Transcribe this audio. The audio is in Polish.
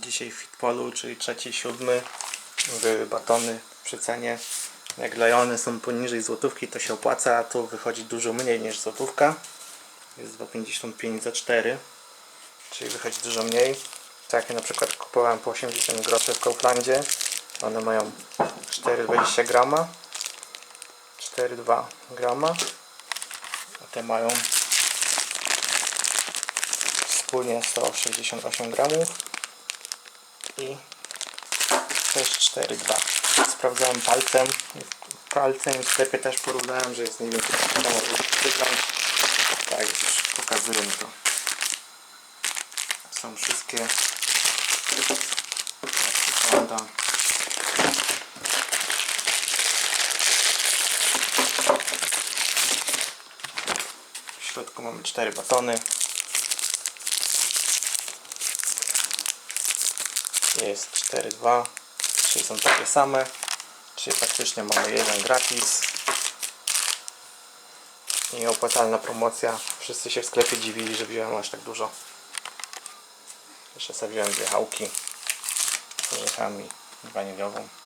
dzisiaj w Fitpolu, czyli trzeci, siódmy. Były batony przy cenie. Jak lejony są poniżej złotówki, to się opłaca, a tu wychodzi dużo mniej niż złotówka. Jest 2,55 za 4, czyli wychodzi dużo mniej. Takie na przykład kupowałem po 80 groszy w Kauflandzie. One mają 4,20 grama. 4,2 grama. A te mają wspólnie 168 gramów i też 4,2 sprawdzałem palcem. Palcem w sklepie też porównałem, że jest mniej więcej tak wygląd tak już pokazuję mi to. Są wszystkie. Tak wygląda. W środku mamy 4 batony jest 4,2 czyli są takie same. Czyli faktycznie mamy jeden gratis. I promocja. Wszyscy się w sklepie dziwili, że wziąłem aż tak dużo. Jeszcze sobie wziąłem dwie chałki. Z orzechami waniliową